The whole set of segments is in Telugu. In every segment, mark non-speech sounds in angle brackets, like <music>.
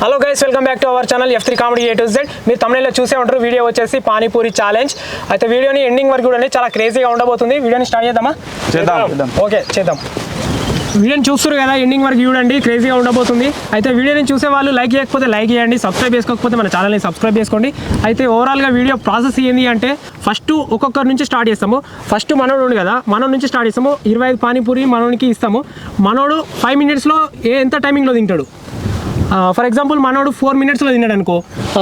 Hello guys welcome back to our channel F three comedy A to Z మీరు తమిళలో చూసే ఉంటారు వీడియో వచ్చేసి పానీపూరి ఛాలెంజ్ అయితే వీడియోని ఎండింగ్ వరకు కూడా చాలా క్రేజీగా ఉండబోతుంది. వీడియోని స్టార్ట్ చేద్దామా? చేద్దాం. ఓకే చేద్దాం. వీడియోని చూస్తారు కదా ఎండింగ్ వరకు చూడండి క్రేజీగా ఉండబోతుంది. అయితే వీడియోని చూసే వాళ్ళు లైక్ చేయకపోతే లైక్ చేయండి సబ్స్క్రైబ్ చేసుకోకపోతే మన ఛానల్ని సబ్స్క్రైబ్ చేసుకోండి. అయితే ఓవరాల్గా వీడియో ప్రాసెస్ ఏంది అంటే ఫస్ట్ ఒక్కొక్కరి నుంచి స్టార్ట్ చేస్తాము. ఫస్ట్ మనోడు కదా మనోడు నుంచి స్టార్ట్ చేస్తాము. ఇరవై ఐదు పానీపూరి మనోడికి ఇస్తాము. మనోడు ఫైవ్ మినిట్స్లో ఏ ఎంత టైమింగ్లో తింటాడు? ఫర్ ఎగ్జాంపుల్ మనోడు ఫోర్ మినిట్స్లో తిన్నాడు అనుకో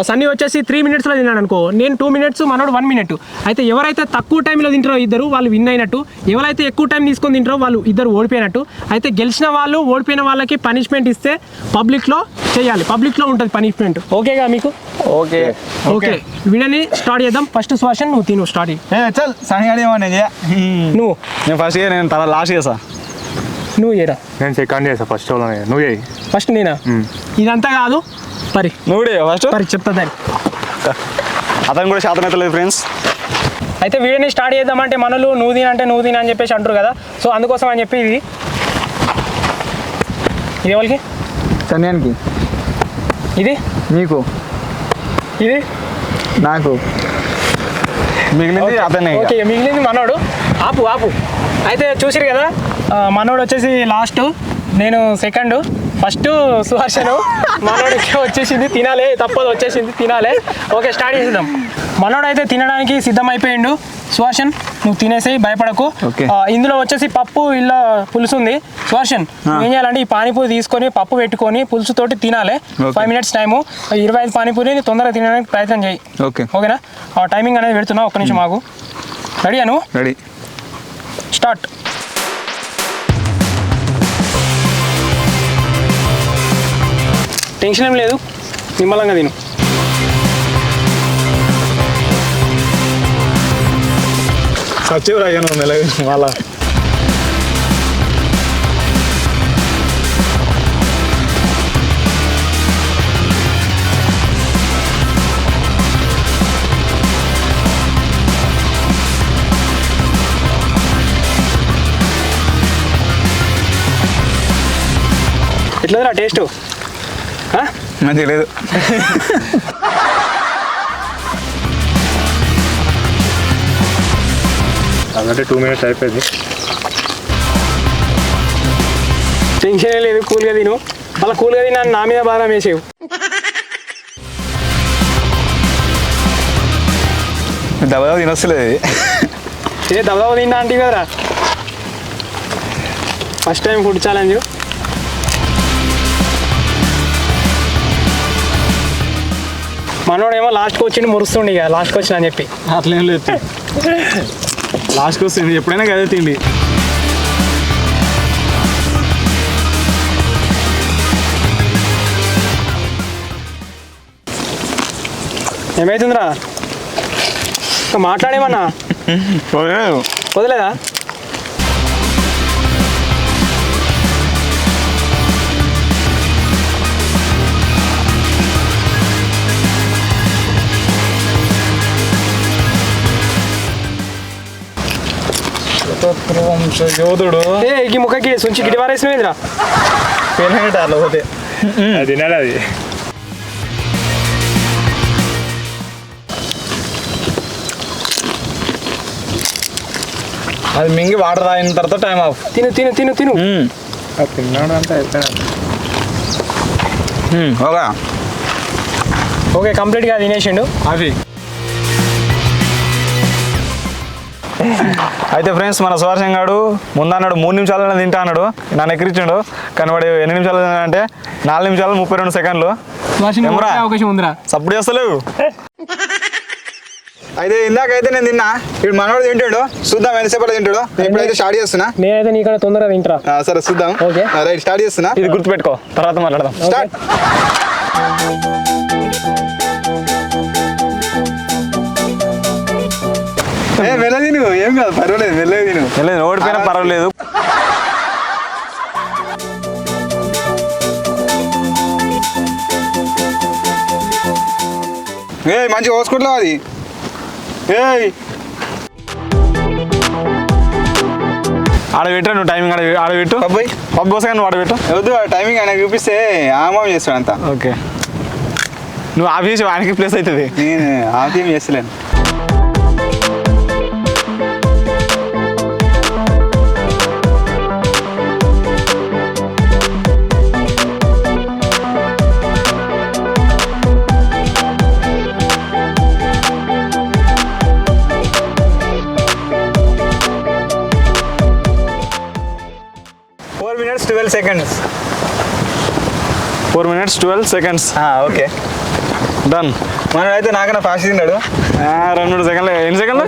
సన్నీ వచ్చేసి త్రీ మినిట్స్లో తిన్నాడు అనుకో నేను టూ మినిట్స్ మనోడు వన్ మినిట్ అయితే ఎవరైతే తక్కువ టైంలో తింటారో ఇద్దరు వాళ్ళు విన్ అయినట్టు. ఎవరైతే ఎక్కువ టైం తీసుకొని తింటారో వాళ్ళు ఇద్దరు ఓడిపోయినట్టు. అయితే గెలిచిన వాళ్ళు ఓడిపోయిన వాళ్ళకి పనిష్మెంట్ ఇస్తే పబ్లిక్లో చేయాలి. పబ్లిక్లో ఉంటుంది పనిష్మెంట్ ఓకేగా మీకు? ఓకే ఓకే వీడియోని స్టార్ట్ చేద్దాం. ఫస్ట్ శ్వాసన్ నువ్వు తిను స్టార్ట్ చల్ చేయ నువ్వు. నేను ఫస్ట్ నేను తల లాస్ట్ చేసా నువ్వు ఏరా నేను సెకండ్ చేసా ఫస్ట్ వాళ్ళని. నువ్వు? చేయి ఫస్ట్ నేనా ఇదంతా కాదు. పరి. నువ్వు ఫస్ట్ పరి చెప్తా దాన్ని. అతను కూడా శాతం అయితే లేదు ఫ్రెండ్స్ అయితే వీడియోని స్టార్ట్ చేద్దామంటే మనలు నువ్వు తిన అంటే నువ్వు తిన అని చెప్పేసి అంటారు కదా. సో అందుకోసం అని చెప్పి ఇది. ఇది ఎవరికి? సన్యానికి ఇది? నీకు. ఇది? నాకు. మిగిలింది అతనే. ఓకే మిగిలింది మనోడు. ఆపు ఆపు. అయితే చూసిరు కదా? మనోడు వచ్చేసి లాస్ట్. నేను సెకండ్ ఫస్ట్ సుహర్షను. మనోడికి వచ్చేసింది తినాలే తప్పదు వచ్చేసింది తినాలే. ఓకే స్టార్ట్ చేద్దాం మనోడు అయితే తినడానికి సిద్ధమైపోయిండు. సుహర్షన్ నువ్వు తినేసేయి భయపడకు. ఇందులో వచ్చేసి పప్పు ఇలా పులుసు ఉంది సుహర్షన్ ఏం చేయాలంటే ఈ పానీపూరి తీసుకొని పప్పు పెట్టుకొని పులుసుతోటి తినాలి. Okay. ఫైవ్ మినిట్స్ టైము ఇరవై ఐదు పానీపూరి తొందరగా తినడానికి ప్రయత్నం చేయి. ఓకే. ఓకేనా? ఆ టైమింగ్ అనేది పెడుతున్నా ఒక్క నిమిషం ఆగు. రెడీ అను రెడీ స్టార్ట్. టెన్షన్ ఏం లేదు నిమ్మలంగా తిను. సచివ్ రాగాను మెల్లగా మళ్ళా. ఎట్లా టేస్ట్? మంచిగా లేదు. అంటే టూ మినిట్స్ అయిపోయింది. టెన్షన్ ఏం లేదు కూల్గా తిను. మళ్ళీ కూల్గా తిన్నా నా మీద భారం వేసేవు. దెబ్బ తినొస్తలేదు. ఏ దబదబ తిన్నా అంటే కదరా? ఫస్ట్ టైం ఫుడ్ ఛాలెంజ్ మనోడేమో లాస్ట్కి వచ్చిండు మురుస్తుండే ఇక లాస్ట్కి వచ్చిన అని చెప్పి. అట్లేం లేదు లాస్ట్కి వస్తుంది ఎప్పుడైనా కదే తిండి. ఏమైతుందిరా? మాట్లాడేమన్నా? వదిలేదా యోధుడు ఏ ఈ ముఖకి సుంచి గిడి వారేసినవేంద్రా అట్లా పోతే అది తినాలి అది. అది మింగి వాటర్ తాగిన తర్వాత టైం ఆఫ్ తిను తిను తిను తిను. అది తిన్నాడు అంటే అయిపోయాడు. ఓకే. ఓకే కంప్లీట్గా తినేసిండు. అవి అయితే ఫ్రెండ్స్ మన సువర్శం గాడు ముందన్నాడు మూడు నిమిషాలు తింటా అన్నాడు. నన్ను ఎక్కిరించాడు కానీ వాడు ఎన్ని నిమిషాలు అంటే నాలుగు నిమిషాలు ముప్పై రెండు సెకండ్లు. అవకాశం ఉందిరా. సప్పుడు చేస్తలేవు. అయితే ఇందాకైతే నేను తిన్నా ఇప్పుడు మనవాడు తింటాడు చూద్దాం ఎంతసేపు తింటాడు. ఇప్పుడైతే స్టార్ట్ చేస్తున్నా. నేనైతే నీకన్నా తొందరగా తింటరా? ఆ, సరే చూద్దాం. ఓకే. రైట్ స్టార్ట్ చేస్తున్నా. ఇది గుర్తుపెట్టుకో తర్వాత మాట్లాడదాం. స్టార్ట్. ఏ ఏం కాదు పర్వాలేదు మెల్లగా ఓడిపోయినా పర్వాలేదు. ఏ మంచిగా పోసుకుంటావు అది? ఏయ్. ఆడ పెట్టా నువ్వు టైమింగ్ ఆడ ఆడ పెట్టు. అబ్బాయి పబ్బు కోసం నువ్వు ఆడ పెట్టు. వద్దు టైమింగ్ ఆయన చూపిస్తే ఆమం చేస్తాడు అంతా. ఓకే. నువ్వు ఆఫీస్ వానికి ప్లేస్ అవుతుంది. నేను ఆఫీం చేస్తలేను. Twelve seconds. Four minutes twelve seconds. Okay. Done మనం అయితే నాకన్నా ఫాస్ట్ తిన్నాడు. రెండు మూడు సెకండ్లు. ఎన్ని సెకండ్లు.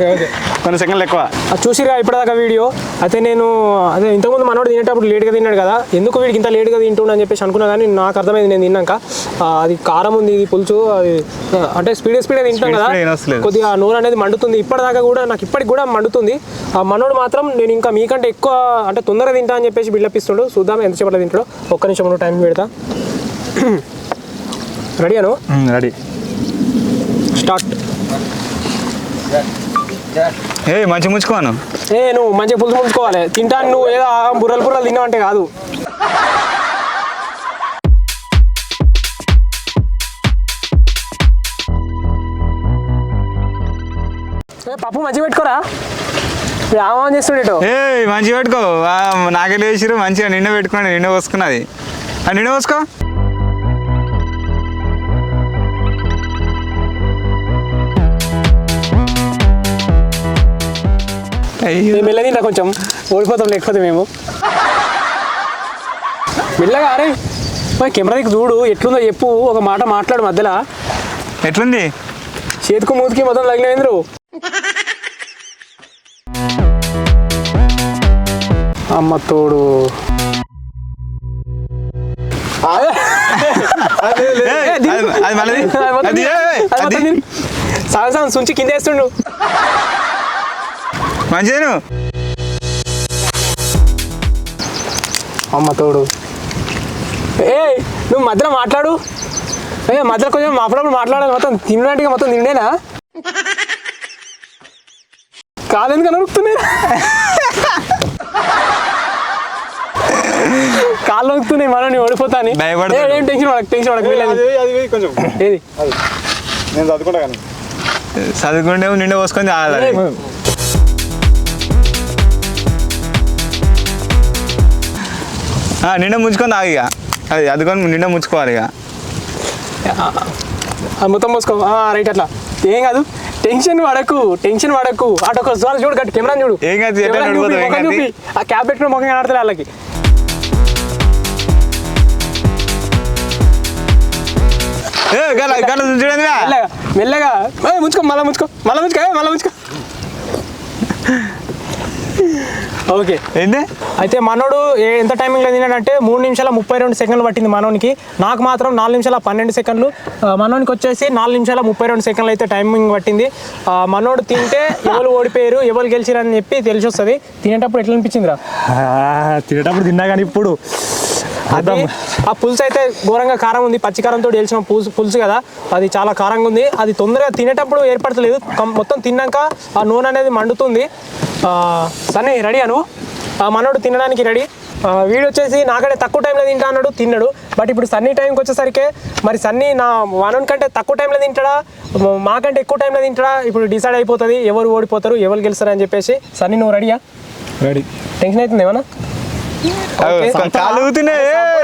కొన్ని సెకండ్లు ఎక్కువ. చూసిరా ఇప్పటిదాకా వీడియో. అయితే నేను అదే ఇంతకుముందు మనోడు తినేటప్పుడు లేట్గా తిన్నాడు కదా. ఎందుకు వీడికి ఇంత లేట్గా తింటుండ అని చెప్పేసి అనుకున్నా కానీ నాకు అర్థమైంది నేను తిన్నాక. అది కారం ఉంది ఇది పులుసు అది అంటే స్పీడ్ స్పీడ్గా తింటాం కదా. కొద్దిగా నోరు అనేది మండుతుంది. ఇప్పటిదాకా కూడా నాకు ఇప్పటికి కూడా మండుతుంది. ఆ మనోడు మాత్రం నేను ఇంకా మీకంటే ఎక్కువ అంటే తొందరగా తింటా అని చెప్పేసి బిల్డప్ ఇస్తుండు చూద్దాం ఎంత చెప్పలో తింటాడో. ఒక్క నిమిషం టైం పెడతా. <clears throat> రెడీ అను? రెడీ స్టార్ట్ ఏ మంచి ముంచుకోను. ఏ నువ్వు మంచిగా పులుసు పులుచుకోవాలి తింటాను నువ్వు ఏదో బుర్రలు బుర్రలు తిన్నావు అంటే కాదు పప్పు మంచిగా పెట్టుకోరా? చేస్తుండేటో ఏ మంచిగా పెట్టుకో. నాకే లేచిరు మంచిగా నిండ పెట్టుకోండి నిండ పోసుకున్నది. నిండ పోసుకో. మేము వెళ్ళదింటా కొంచెం ఓడిపోతాం లేకపోతే మేము. మెల్లగా అరే కెమెరా దగ్గర చూడు ఎట్లుందో చెప్పు ఒక మాట మాట్లాడు మధ్యలో. ఎట్లుంది? చేతికి మూతికి మొత్తం తగిలింద్రు అమ్మ తోడు. సగం సగం సుంచి కింద వేస్తుండు. మంచిదేను. అమ్మ తోడు. ఏ నువ్వు మధ్యలో మాట్లాడు. ఏ మధ్యలో కొంచెం అప్పుడప్పుడు మాట్లాడాలి మొత్తం తినడానికి మొత్తం తిండేనా? కాదెందుకు నరుకుతున్నాయి కాళ్ళు నొక్కుతున్నాయి మనం నేను ఓడిపోతా అని భయపడతాడు. ఏ, టెన్షన్ పడకు టెన్షన్ పడకు కొంచెం. ఏది? నేను చదువుకుంటా కానీ. చదువుకుంటే నిండ పోసుకొని నిండ ముంచుకొని తాగు ఇక. అది అదుకొని నిండ ముంచుకోవాలి ఇక. మొత్తం పోసుకో. ఆ, రైట్ అట్లా. ఏం కాదు. టెన్షన్ పడకు టెన్షన్ పడకు. అటు ఒక సార్ చూడు గట్టి కెమెరా చూడు. ఏం కాదు. ఆ క్యాప్ పెట్టుకుని ముఖం కనబడుతుంది వాళ్ళకి. చూడండి మెల్లగా. ముంచుకో మళ్ళా ముంచుకో మళ్ళా ముంచుకో మళ్ళా ముంచుకో. ఓకే. ఏంటి అయితే మనోడు ఎంత టైమింగ్లో తిన్నాడంటే మూడు నిమిషాల ముప్పై రెండు సెకండ్లు పట్టింది మనోనికి. నాకు మాత్రం నాలుగు నిమిషాల పన్నెండు సెకండ్లు. మనోనికి వచ్చేసి నాలుగు నిమిషాల ముప్పై రెండు సెకండ్లు అయితే టైమింగ్ పట్టింది. మనోడు తింటే ఎవరు ఓడిపోయారు ఎవరు గెలిచారు అని చెప్పి తెలిసి వస్తుంది. తినేటప్పుడు ఎట్లా అనిపించిందిరా? తినేటప్పుడు తిన్నా కానీ ఇప్పుడు అది ఆ పులుసు అయితే ఘోరంగా కారం ఉంది. పచ్చి కారంతో గెలిచిన పులుసు పులుసు కదా. అది చాలా కారంగా ఉంది. అది తొందరగా తినేటప్పుడు ఏర్పడతలేదు. మొత్తం తిన్నాక ఆ నూనె అనేది మండుతుంది. సన్నీ రెడీ అను మనోడు తినడానికి రెడీ. వీడు వచ్చేసి నాకంటే తక్కువ టైంలో తింటా అన్నాడు తిన్నాడు. బట్ ఇప్పుడు సన్నీ టైంకి వచ్చేసరికి మరి సన్నీ నా మనోని కంటే తక్కువ టైంలో తింటాడా? మాకంటే ఎక్కువ టైంలో తింటాడా? ఇప్పుడు డిసైడ్ అయిపోతుంది ఎవరు ఓడిపోతారు ఎవరు గెలుస్తారు అని చెప్పేసి. సన్నీ నువ్వు రెడీయా? రెడీ. టెన్షన్ అవుతుంది ఏమన్నా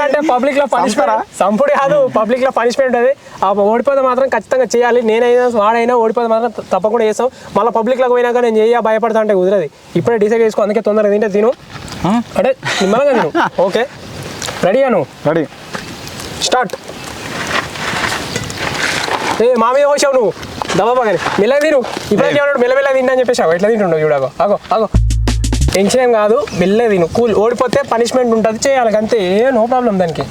అంటే పబ్లిక్ <laughs> లో పనిష్మెంట్ సంపుడు కాదు పబ్లిక్లో పనిష్మెంట్ అది ఆ ఓడిపోతే మాత్రం ఖచ్చితంగా చేయాలి. నేనైనా వాడైనా ఓడిపోతే మాత్రం తప్పకుండా చేస్తాం. మళ్ళీ పబ్లిక్లోకి పోయినాక నేను చేయ భయపడతా అంటే కుదరది. ఇప్పుడే డిసైడ్ చేసుకో అందుకే తొందరగా తింటే తిను. అంటే నిమ్మలంగా తిను. <laughs> ఓకే. రెడీ అను? రెడీ స్టార్ట్ ఏ మా మీద పోసావు నువ్వు? దబాబా కానీ మెల్లగా తిను. ఇప్పుడే ఏమన్నాడు? మెల్ల మెల్లగా తింటా అని చెప్పేసావు ఎట్లా తింటుండవు చూడగో ఆగో ఆగో. టెన్షన్ ఏం కాదు మెల్లగా తిను. కూల్ ఓడిపోతే పనిష్మెంట్ ఉంటుంది చేయాలి అంతే. ఏ నో ప్రాబ్లం దానికి.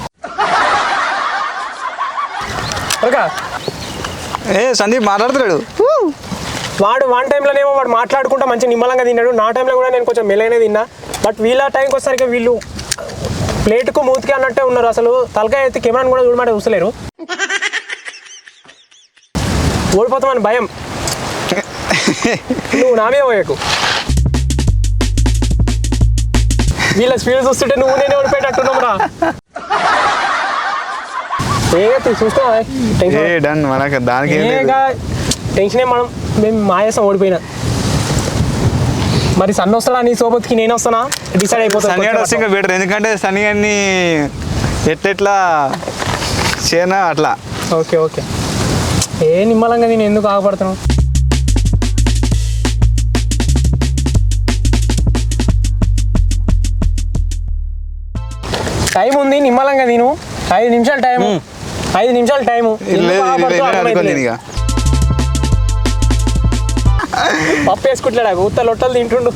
ఏ సందీప్ మాట్లాడుతున్నాడు. వాడు వన్ టైంలోనేమో వాడు మాట్లాడుకుంటా మంచి నిమ్మలంగా తిన్నాడు. నా టైంలో కూడా నేను కొంచెం మెల్లగానే తిన్నా. బట్ వీళ్ళ టైంకి వచ్చేసరికి వీళ్ళు ప్లేట్కు మూతికి అన్నట్టే ఉన్నారు. అసలు తలకాయ ఎత్తి కెమెరాని కూడా చూడమంటే చూస్తలేరు. ఓడిపోతామని భయం. నువ్వు నా మీద పోయకు. వీళ్ళ స్పీడ్ చూస్తుంటే నువ్వు నేను ఓడిపోయేటట్టున్నాం రా ఏ చూసుకో ఏ టెన్షన్ డన్ మనకి దానికి ఏం లేదు. ఏగా టెన్షన్ మనం మేము మాయేసం ఓడిపోయినా. మరి సన్న వస్తాడా నీ సోబత్కి? నేను వస్తానా? డిసైడ్ సన్నీ వస్తే అయిపోతుంది ఇంకా బెటర్ ఎందుకంటే సన్నీ గారిని ఎట్లెట్లా చేయనా అట్లా. Okay okay. ఏ నిమ్మలంగా నేను ఎందుకు ఆగపడుతున్నాను? టైం ఉంది నిమ్మలంగా నేను ఐదు నిమిషాలు టైము ఐదు నిమిషాలు. ఇక పప్పు వేసుకుంటాడు ఉత్త లొట్టలు తింటుండు.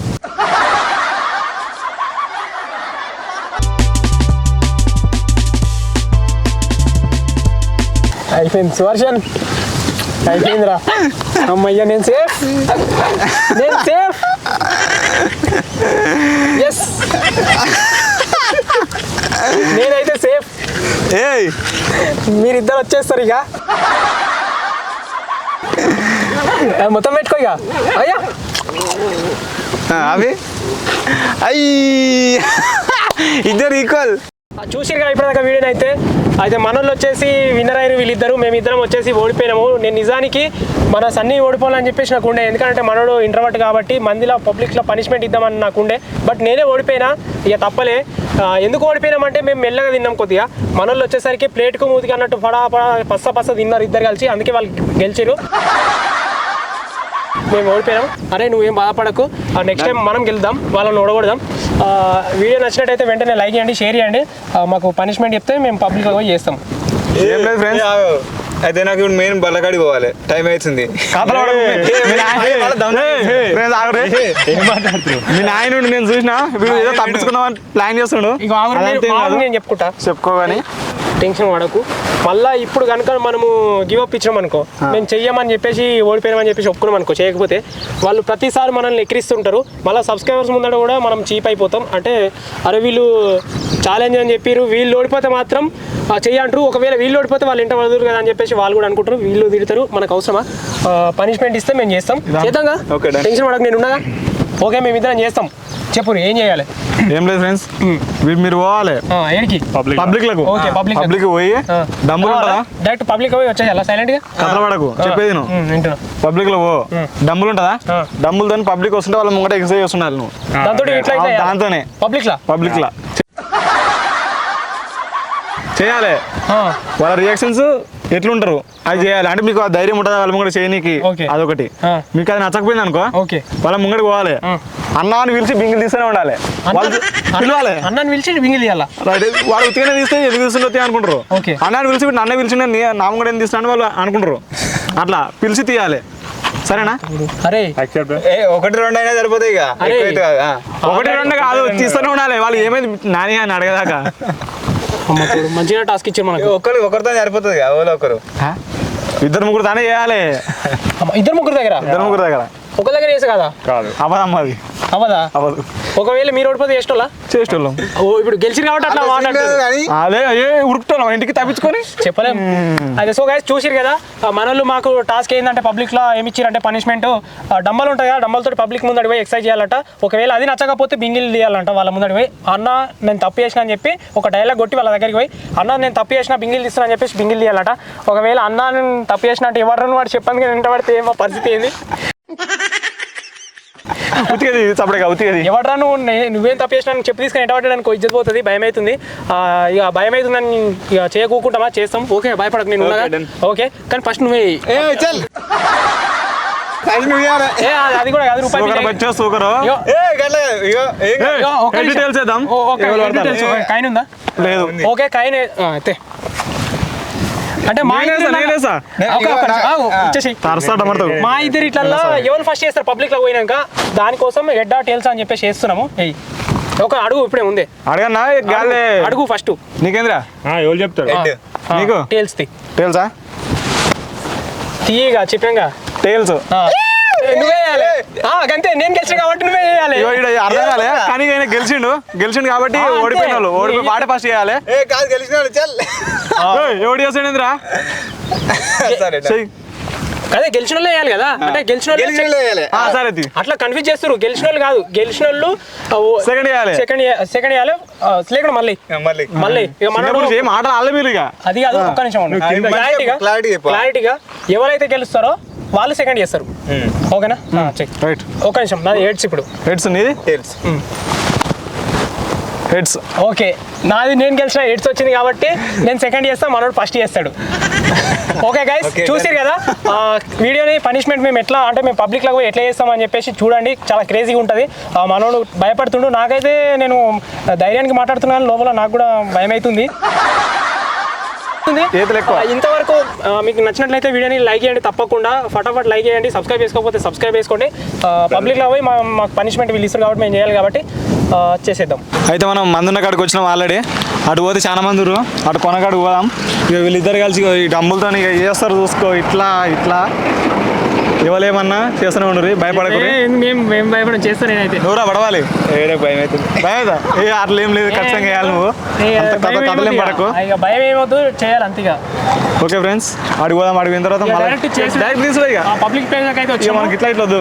అయిపోయింది సువర్షన్. అయిపోయిందిరా. అమ్మయ్య నేను సేఫ్ నేను సేఫ్ ఎస్ నేనైతే సేఫ్ ఏయ్. మీరిద్దరు వచ్చేస్తారు ఇక. మొత్తం పెట్టుకో ఇక. అయ్యా. అవి. అయ్యి. <laughs> ఇద్దరు ఈక్వల్ చూసిరుగా ఇప్పటిదాకా వీడియోని అయితే. అయితే మనోళ్ళు వచ్చేసి విన్నర్ అయ్యారు వీళ్ళిద్దరు మేమిద్దరం వచ్చేసి ఓడిపోయినాము. నేను నిజానికి మన సన్నీ ఓడిపోవాలని చెప్పేసి నాకు ఉండే. ఎందుకంటే మనోడు ఇంటర్వర్ట్ కాబట్టి మందిలో పబ్లిక్లో పనిష్మెంట్ ఇద్దామని నాకు ఉండే. బట్ నేనే ఓడిపోయినా ఇక తప్పలే. ఎందుకు ఓడిపోయినామంటే మేము మెల్లగా తిన్నాం కొద్దిగా. మనోళ్ళు వచ్చేసరికి ప్లేట్కు మూతికి అన్నట్టు పడా పడా పస్స పస్స తిన్నారు ఇద్దరు కలిసి. అందుకే వాళ్ళు గెలిచిరు మేము ఓడిపోయాం అరే నువ్వేం బాధపడకు. నెక్స్ట్ టైం మనం గెలుద్దాం వాళ్ళని ఓడగొడదాం. వీడియో నచ్చినట్టయితే వెంటనే లైక్ చేయండి షేర్ చేయండి. మాకు పనిష్మెంట్ చెప్తే మేము పబ్లిక్గా పోయి చేస్తాం. ఏం లేదు ఫ్రెండ్స్ అయితే నాకు ఇప్పుడు మెయిన్ బల్లకాడికి పోవాలి. టైం అవుతుంది. మీ నాయన- నేను చూసిన? ఏదో తప్పించుకుందామని ప్లాన్ చేస్తుండు. నేను చెప్పుకుంటా. చెప్పుకోగాని టెన్షన్ పడకు. మళ్ళీ ఇప్పుడు కనుక మనము గివ్ అప్ ఇచ్చినాం అనుకో మేము చెయ్యమని చెప్పేసి ఓడిపోయామని చెప్పేసి ఒప్పుకున్నాం అనుకో చేయకపోతే వాళ్ళు ప్రతిసారి మనల్ని ఎక్కిరిస్తుంటారు. మళ్ళీ సబ్స్క్రైబర్స్ ముందర కూడా మనం చీప్ అయిపోతాం. అంటే అరే వీళ్ళు ఛాలెంజ్ అని చెప్పారు వీళ్ళు ఓడిపోతే మాత్రం అంటారు. ఒకవేళ వీళ్ళు ఓడిపోతే వాళ్ళు ఇంట వదులు కదా అని చెప్పేసి వాళ్ళు కూడా అనుకుంటారు. వీళ్ళు తిడతారు మనకు అవసరమా? పనిష్మెంట్ ఇస్తే మేము చేస్తాం. done. టెన్షన్ పడక నేను ఉండగా ఓకే మేము ఇద్దరం చేస్తాం. చెప్పు ఏం చేయాలి? ఏం లేదు ఫ్రెండ్స్ మీరు పోవాలి. ఏడికి? Public పబ్లిక్లకు okay. పబ్లిక్ పోయి డమ్ములు ఉంటుందా? డైరెక్ట్ పబ్లిక్ పోయి వచ్చేయాలా సైలెంట్గా కథలు పడకు. చెప్పేది నువ్వు. పబ్లిక్లో పో. డమ్ములు ఉంటుందా. డమ్ములు దాన్ని పబ్లిక్ వస్తుంటే వాళ్ళ ముంగట ఎక్సర్సైజ్ చేస్తున్నారు నువ్వు. దాంతోనే. పబ్లిక్ లా పబ్లిక్ లా చేయాలి వాళ్ళ రియాక్షన్స్ ఎట్లుంటారు? అది చేయాలి. అంటే మీకు ఆ ధైర్యం ఉంటుందా వాళ్ళ ముంగట చేయనీకి. అదొకటి. మీకు అది నచ్చకపోయింది అనుకో ఓకే. వాళ్ళ ముంగడికి పోవాలి. ఆ. అన్న అని పిలిచి బింగిల్ తీస్తూనే ఉండాలి. వాళ్ళు పిలవాలి. అన్నని పిలిచి బింగిల్ తీయాలా? వాడు ఉత్తిగానే తీస్తే ఎందుకు తీస్తుండో అనుకుంటారు. Okay. అన్నని పిలిచి నన్నే పిలిచి నా ముంగడ ఏం తీస్తాను వాళ్ళు అనుకుంటారు. అట్లా పిలిచి తీయాలి. సరేనా? అరే. ఒకటి రెండు అయినా సరిపోతాయి ఇక. ఒకటి రెండు కాదు తీస్తూనే ఉండాలి. వాళ్ళు ఏమైంది? నాని అని అడగదాకా. మంచిగా టాస్క్ ఇచ్చారు మనకు. ఒకరు ఒకరితో సరిపోతుంది ఎవరో ఒకరు ఇద్దరు ముగ్గురు తానే చేయాలి. అమ్మ, ఇద్దరు ముగ్గురు దగ్గర? ఇద్దరు ముగ్గురు దగ్గర. ఒక దగ్గర చేసే కదా? కాదు. అవ్వదమ్మది అవదా అవ్వదు. ఒకవేళ మీరు ఓడిపోతే చేసేటోళ్ళ? చేసేటోళ్ళం. ఓ ఇప్పుడు గెలిచి కాబట్టి అట్లా కానీ అదే ఏ ఉరుకుతున్నాం ఇంటికి తప్పించుకొని? చెప్పలేం. అయితే సో గైస్ చూసిరు కదా మనోళ్ళు మాకు టాస్క్ ఏంటంటే పబ్లిక్లో ఏమి ఇచ్చారంటే పనిష్మెంట్ డంబల్ ఉంటాయి కదా డంబల్ తోటి పబ్లిక్ ముందడి పోయి ఎక్సైజ్ చేయాలట. ఒకవేళ అది నచ్చకపోతే బింగిల్ తీయాలంట వాళ్ళ ముందడి పోయి. అన్న నేను తప్పు చేసిన అని చెప్పి ఒక డైలాగ్ కొట్టి వాళ్ళ దగ్గరికి పోయి అన్న నేను తప్పు చేసిన బింగిల్ తీస్తున్నా అని చెప్పేసి బింగిల్ తీయాలట. ఒకవేళ అన్న నేను తప్పు చేసిన అంటే ఎవరు వాడు చెప్పండి వెంట పడితే ఏమో పరిస్థితి ఏంది? <laughs> ఉతికేది చప్పడగా ఉతికేది ఎవడరా నువ్వు? నే- నువ్వేం తప్పు చేసినా అని చెప్పి తీసుకుని ఎటపడడానికి ఇజ్జత్ పోతుంది భయం అవుతుంది ఆ, ఇక భయం అవుతుందని ఇక చేయకూకుంటామా చేస్తాం. ఓకే భయపడకు నేను. ఓకే కానీ ఫస్ట్ నువ్వే చల్. అది కూడా అది సూకర్. డీటెయిల్స్ కాయిన్ ఉందా? లేదు. ఓకే కాయిన్ ఆ, అయితే అంటే మా నేనేసా, ఇద్దరి మా ఇద్దరు ఇట్లల్లో ఎవరు ఫస్ట్ చేస్తారు? పబ్లిక్లో పోయినాక దానికోసం హెడ్ ఆ టేల్స్ అని చెప్పేసి చేస్తున్నాము. ఏయ్ ఒక అడుగు ఇప్పుడే ఉంది అడగన్నా గాలే. అడుగు ఫస్ట్ నీకేంద్రా? ఎవరు చెప్తారు? హెడ్. నీకు? టేల్స్ తి తెలుసా తీయగా చెప్పాంగా. టేల్స్ నువ్వే అంతే నేను గెలిచిన కాబట్టి నువ్వే ఈడ అర్థం కాలే. కానీ ఆయన గెలిచిండు. గెలిచిండు కాబట్టి. ఓడిపోయిన వాళ్ళు ఓడిపోయి వాడే ఫస్ట్ చేయాలి. ఏ కాదు గెలిచినాడు. చల్. ఎవడు చేసాడేంద్రా సరే అదే గెలిచిన వాళ్ళే వేయాలి కదా అంటే గెలిచిన వాళ్ళే గెలిచిన వాళ్ళే వేయాలి. ఆ, సరే తీ. అట్లా కన్ఫ్యూజ్ చేస్తారు గెలిచిన వాళ్ళు కాదు గెలిచిన వాళ్ళు Second వేయాలి. సెకండ్ సెకండ్ వేయాలి లేకుండా మళ్ళీ. మళ్ళీ. మళ్ళీ. ఇక ఏం ఆటలు ఆడలే మీరు ఇక. అది కాదు ఒక్క నిమిషం క్లారిటీగా. క్లారిటీగా ఎవరైతే గెలుస్తారో వాళ్ళు సెకండ్ చేస్తారు. ఓకేనా చెక్ రైట్ ఒక్క నిమిషం నాది ఎయిట్స్ ఇప్పుడు. హెడ్స్ నీది? తెలుసు హెడ్స్ ఓకే నాది నేను గెలిచిన ఎయిట్స్ వచ్చింది కాబట్టి నేను సెకండ్ చేస్తా మనోడు ఫస్ట్ చేస్తాడు. ఓకే గైస్ చూసారు కదా? వీడియోని పనిష్మెంట్ మేము ఎట్లా అంటే మేము పబ్లిక్లో పోయి ఎట్లా చేస్తామని చెప్పేసి చూడండి. చాలా క్రేజీగా ఉంటుంది. మనోడు భయపడుతుండు. నాకైతే నేను ధైర్యానికి మాట్లాడుతున్నాను లోపల నాకు కూడా భయం అవుతుంది ఆ, ఇంతవరకు మీకు నచ్చినట్లయితే వీడియోని లైక్ చేయండి తప్పకుండా. ఫటాఫట్ లైక్ చేయండి సబ్స్క్రైబ్ చేసుకోకపోతే సబ్స్క్రైబ్ చేసుకోండి. పబ్లిక్లో పోయి మాకు పనిష్మెంట్ వీళ్ళు ఇస్తారు కాబట్టి మేము చేయాలి కాబట్టి చేసేద్దాం. అయితే మనం మందున్న కాడికి వచ్చినాం ఆల్రెడీ. అటు పోతే చాలా మంది. అటు కొనకాడికి పోదాం. ఇక వీళ్ళిద్దరు కలిసి ఈ డమ్ములతో ఇక చేస్తారు చూసుకో. ఇట్లా ఇట్లా. ఇవ్వలేమన్నా చేస్తూనే ఉండరు భయపడకూడదు మేము మేము భయపడం చేస్తాను నేనైతే నువ్వురా పడవాలి. ఏడే భయం అవుతుంది. భయదా ఏ అట్లా ఏం లేదు ఖచ్చితంగా వేయాలి నువ్వు. కథ భయం కథలేం పడకు. భయం ఏమొద్దు చేయాలి అంతేగా. ఓకే ఫ్రెండ్స్ అడిగి పోదాం అడిగిన తర్వాత డైరెక్ట్ చేసి డైరెక్ట్ తీసుకో ఇక. పబ్లిక్ ప్లేస్ అయితే ఇక వచ్చి మనకి ఇట్లా ఇట్లా వద్దు.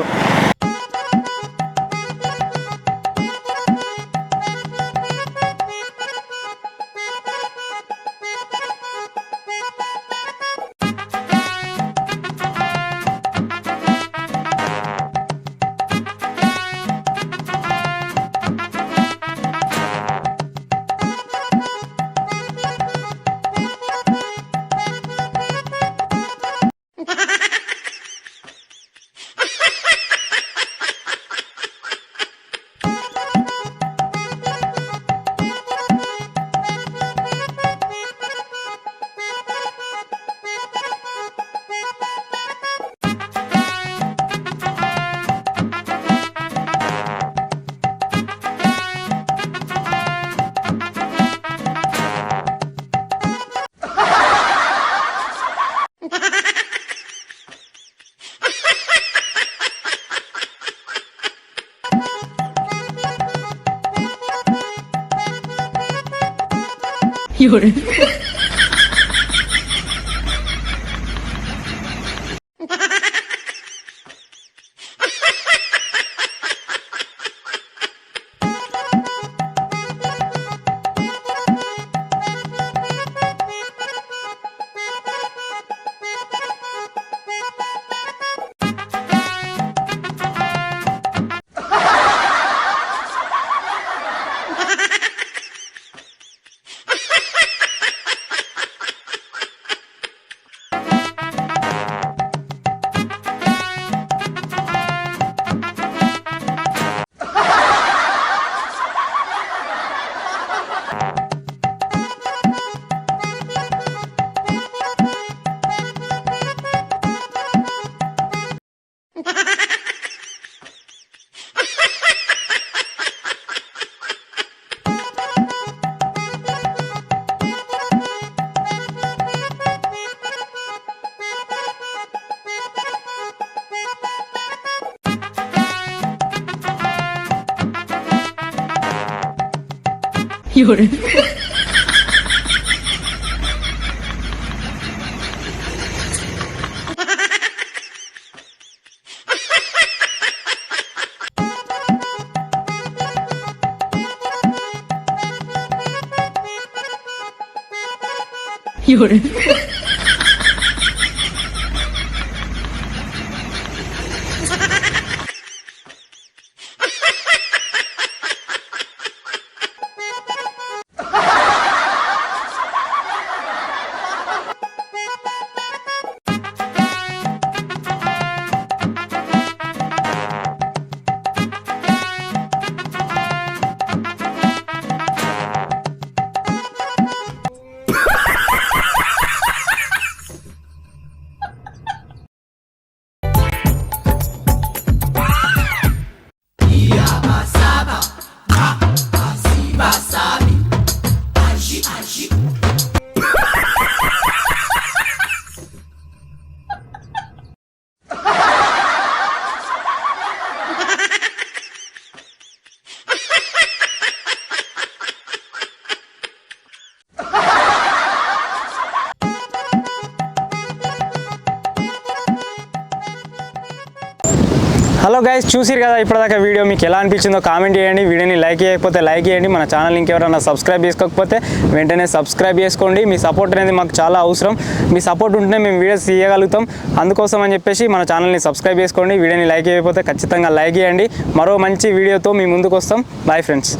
有人。有人。有人。హలో గైస్ చూసిరు కదా ఇప్పటిదాకా వీడియో మీకు ఎలా అనిపించిందో కామెంట్ చేయండి. వీడియోని లైక్ చేయకపోతే లైక్ చేయండి. మన ఛానల్ ఇంకెవరైనా సబ్స్క్రైబ్ చేసుకోకపోతే వెంటనే సబ్స్క్రైబ్ చేసుకోండి. మీ సపోర్ట్ అనేది మాకు చాలా అవసరం. మీ సపోర్ట్ ఉంటేనే మేము వీడియోస్ తీయగలుగుతాం. అందుకోసం అని చెప్పేసి మన ఛానల్ని సబ్స్క్రైబ్ చేసుకోండి. వీడియోని లైక్ చేయకపోతే ఖచ్చితంగా లైక్ చేయండి. మరో మంచి వీడియోతో మీ ముందుకు వస్తాం. Bye friends